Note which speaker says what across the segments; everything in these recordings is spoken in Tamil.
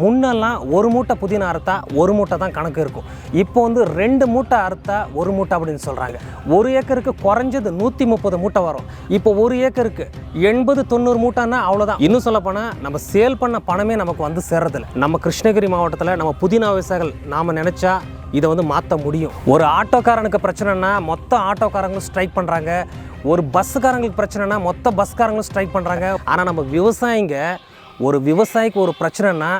Speaker 1: முன்னெல்லாம் ஒரு மூட்டை புதினா அறுத்தா ஒரு மூட்டை தான் கணக்கு இருக்கும். இப்போ வந்து ரெண்டு மூட்டை அறுத்தா ஒரு மூட்டை அப்படின்னு சொல்கிறாங்க ஒரு ஏக்கருக்கு குறைஞ்சது நூற்றி முப்பது மூட்டை வரும். இப்போ ஒரு ஏக்கருக்கு எண்பது தொண்ணூறு மூட்டைன்னா அவ்வளோதான் இன்னும் சொல்லப்போனால் நம்ம சேல் பண்ண பணமே நமக்கு வந்து சேர்றதில்ல. நம்ம கிருஷ்ணகிரி மாவட்டத்தில் நம்ம புதினா விவசாயிகள் நாம் நினச்சா இதை வந்து மாற்ற முடியும். ஒரு ஆட்டோக்காரனுக்கு பிரச்சனைனா மொத்த ஆட்டோக்காரங்களும் ஸ்ட்ரைக் பண்ணுறாங்க ஒரு பஸ்ஸுக்காரங்களுக்கு பிரச்சனைனா மொத்த பஸ்காரங்களும் ஸ்ட்ரைக் பண்ணுறாங்க ஆனால் நம்ம விவசாயிங்க ஒரு விவசாயிக்கு ஒரு பிரச்சனைனா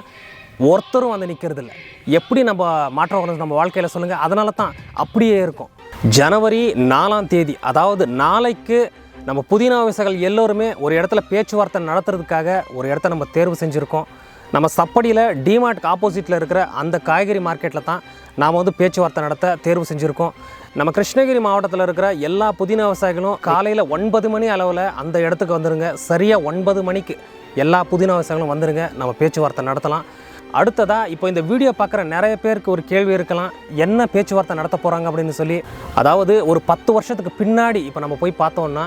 Speaker 1: ஒருத்தரும் வந்து நிற்கிறது இல்லை எப்படி நம்ம மாற்றம் வரணும் நம்ம வாழ்க்கையில் சொல்லுங்கள் அதனால தான் அப்படியே இருக்கும். ஜனவரி நாலாம் தேதி அதாவது நாளைக்கு நம்ம புதினா விவசாயிகள் எல்லோருமே ஒரு இடத்துல பேச்சுவார்த்தை நடத்துறதுக்காக ஒரு இடத்த நம்ம தேர்வு செஞ்சுருக்கோம். நம்ம சப்படியில் டிமார்ட்க்கு ஆப்போசிட்டில் இருக்கிற அந்த காய்கறி மார்க்கெட்டில் தான் நாம் வந்து பேச்சுவார்த்தை நடத்த தேர்வு செஞ்சுருக்கோம். நம்ம கிருஷ்ணகிரி மாவட்டத்தில் இருக்கிற எல்லா புதினா விவசாயிகளும் காலையில் ஒன்பது மணி அளவில் அந்த இடத்துக்கு வந்துருங்க. சரியாக ஒன்பது மணிக்கு. எல்லா புதினா விவசாயிகளும் வந்துடுங்க நம்ம பேச்சுவார்த்தை நடத்தலாம். அடுத்ததாக இப்போ இந்த வீடியோ பார்க்குற நிறைய பேருக்கு ஒரு கேள்வி இருக்கலாம். என்ன பேச்சுவார்த்தை நடத்த போகிறாங்க அப்படின்னு சொல்லி. அதாவது ஒரு பத்து வருஷத்துக்கு பின்னாடி இப்போ நம்ம போய் பார்த்தோம்னா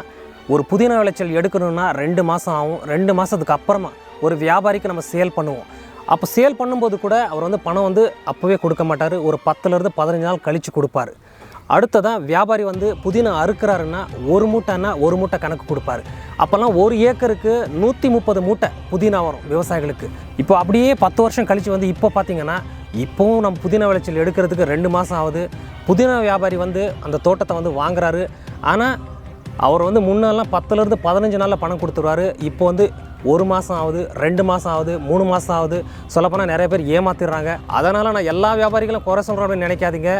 Speaker 1: ஒரு புதினா விளைச்சல் எடுக்கணும்னா ரெண்டு மாதம் ஆகும். ரெண்டு மாதத்துக்கு அப்புறமா ஒரு வியாபாரிக்கு நம்ம சேல் பண்ணுவோம். அப்போ சேல் பண்ணும்போது கூட அவர் வந்து பணம் வந்து அப்போவே கொடுக்க மாட்டார். ஒரு பத்துலேருந்து பதினஞ்சு நாள் கழித்து கொடுப்பாரு. அடுத்ததாக வியாபாரி வந்து புதினா அறுக்கிறாருன்னா ஒரு மூட்டைன்னா ஒரு மூட்டை கணக்கு கொடுப்பாரு. அப்போல்லாம் ஒரு ஏக்கருக்கு நூற்றி முப்பது மூட்டை புதினா வரும் விவசாயிகளுக்கு. இப்போ அப்படியே பத்து வருஷம் கழித்து வந்து இப்போ பார்த்தீங்கன்னா இப்போவும் நம்ம புதினா விளைச்சல் எடுக்கிறதுக்கு ரெண்டு மாதம் ஆகுது. புதினா வியாபாரி வந்து அந்த தோட்டத்தை வந்து வாங்குறாரு. ஆனால் அவர் வந்து முன்னெல்லாம் பத்துலேருந்து பதினஞ்சு நாளில் பணம் கொடுத்துருவாரு. இப்போ வந்து ஒரு மாதம் ஆகுது ரெண்டு மாதம் ஆகுது மூணு மாதம் ஆகுது. சொல்லப்போனால் நிறைய பேர் ஏமாத்திடுறாங்க. அதனால் நான் எல்லா வியாபாரிகளும் குறை சொல்கிறேன் அப்படின்னு நினைக்காதீங்க.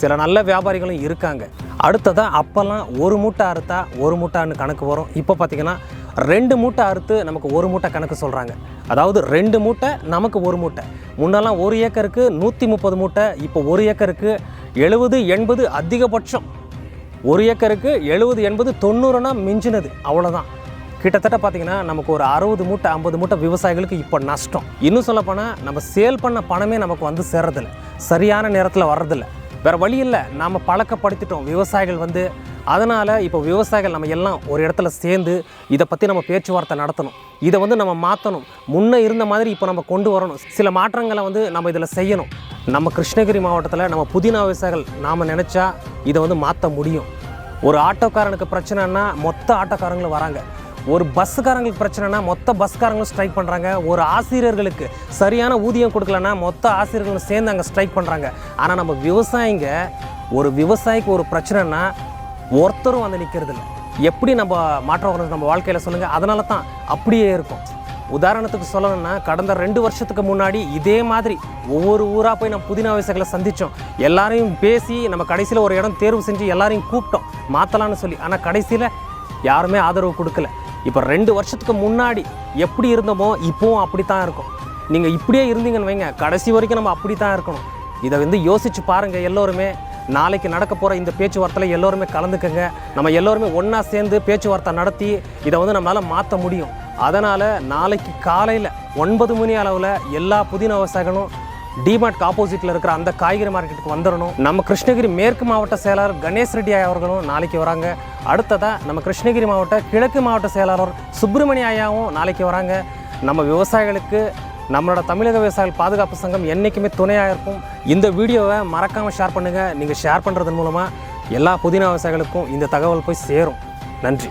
Speaker 1: சில நல்ல வியாபாரிகளும் இருக்காங்க. அடுத்ததாக அப்போல்லாம் ஒரு மூட்டை அறுத்தா ஒரு மூட்டான்னு கணக்கு வரும். இப்போ பார்த்தீங்கன்னா ரெண்டு மூட்டை அறுத்து நமக்கு ஒரு மூட்டை கணக்கு சொல்கிறாங்க அதாவது ரெண்டு மூட்டை நமக்கு ஒரு மூட்டை. முன்னெல்லாம் ஒரு ஏக்கருக்கு நூற்றி முப்பது மூட்டை இப்போ ஒரு ஏக்கருக்கு எழுபது எண்பது அதிகபட்சம். ஒரு ஏக்கருக்கு எழுபது எண்பது தொண்ணூறுனா மிஞ்சினது. அவ்வளோதான் கிட்டத்தட்ட பார்த்தீங்கன்னா நமக்கு ஒரு அறுபது மூட்டை ஐம்பது மூட்டை விவசாயிகளுக்கு இப்போ நஷ்டம். இன்னும் சொல்லப்போனால் நம்ம சேல் பண்ண பணமே நமக்கு வந்து சேர்றதில்ல. சரியான நேரத்தில் வர்றதில்ல. வேறு வழி இல்லை. நாம் பழக்கப்படுத்திட்டோம். விவசாயிகள் வந்து அதனால் இப்போ விவசாயிகள் நம்ம எல்லாம் ஒரு இடத்துல சேர்ந்து இதை பற்றி நம்ம பேச்சுவார்த்தை நடத்தணும். இதை வந்து நம்ம மாற்றணும் முன்னே இருந்த மாதிரி இப்போ நம்ம கொண்டு வரணும். சில மாற்றங்களை வந்து நம்ம இதில் செய்யணும். நம்ம கிருஷ்ணகிரி மாவட்டத்தில் நம்ம புதினா விவசாயிகள் நாம் நினச்சா இதை வந்து மாற்ற முடியும். ஒரு ஆட்டோக்காரனுக்கு பிரச்சனைன்னா மொத்த ஆட்டோக்காரங்களும் வராங்க. ஒரு பஸ்ஸுக்காரங்களுக்கு பிரச்சனைனா மொத்த பஸ்காரங்களும் ஸ்ட்ரைக் பண்ணுறாங்க ஒரு ஆசிரியர்களுக்கு சரியான ஊதியம் கொடுக்கலன்னா மொத்த ஆசிரியர்களும் சேர்ந்து அங்கே ஸ்ட்ரைக் பண்ணுறாங்க ஆனால் நம்ம விவசாயிங்க ஒரு விவசாயிக்கு ஒரு பிரச்சனைனா ஒருத்தரும் வந்து நிற்கிறது இல்லை எப்படி நம்ம மாற்றம் நம்ம வாழ்க்கையில் சொல்லுங்கள் அதனால தான் அப்படியே இருக்கும். உதாரணத்துக்கு சொல்லணும்னா கடந்த ரெண்டு வருஷத்துக்கு முன்னாடி இதே மாதிரி ஒவ்வொரு ஊராக போய் நம்ம புதினா விவசாயிகளை சந்தித்தோம் எல்லாரையும் பேசி நம்ம கடைசியில் ஒரு இடம் தேர்வு செஞ்சு எல்லாரையும் கூப்பிட்டோம். மாற்றலான்னு சொல்லி. ஆனால் கடைசியில் யாருமே ஆதரவு கொடுக்கல. இப்போ ரெண்டு வருஷத்துக்கு முன்னாடி எப்படி இருந்தோமோ இப்போவும் அப்படி தான் இருக்கும். நீங்கள் இப்படியே இருந்தீங்கன்னு வைங்க. கடைசி வரைக்கும் நம்ம அப்படி தான் இருக்கணும். இதை வந்து யோசிச்சு பாருங்கள் எல்லோருமே. நாளைக்கு நடக்க போகிற இந்த பேச்சுவார்த்தையில் எல்லோருமே கலந்துக்கங்க. நம்ம எல்லோருமே ஒன்றா சேர்ந்து பேச்சுவார்த்தை நடத்தி இதை வந்து நம்மளால் மாற்ற முடியும். அதனால் நாளைக்கு காலையில் ஒன்பது மணி அளவில் எல்லா புதின விவசாயிகளும் டிமார்ட்க்கு ஆப்போசிட்டில் இருக்கிற அந்த காய்கறி மார்க்கெட்டுக்கு வந்துடணும் நம்ம கிருஷ்ணகிரி மேற்கு மாவட்ட செயலாளர் கணேஷ் ரெட்டி அவர்களும் நாளைக்கு வராங்க. அடுத்ததாக நம்ம கிருஷ்ணகிரி மாவட்ட கிழக்கு மாவட்ட செயலாளர் சுப்பிரமணிய ஐயாவும் நாளைக்கு வராங்க. நம்ம விவசாயிகளுக்கு நம்மளோட தமிழக விவசாயிகள் பாதுகாப்பு சங்கம் என்றைக்குமே துணையாக இருக்கும். இந்த வீடியோவை மறக்காமல் ஷேர் பண்ணுங்கள் நீங்கள் ஷேர் பண்ணுறது மூலமாக எல்லா புதினா விவசாயிகளுக்கும் இந்த தகவல் போய் சேரும். நன்றி.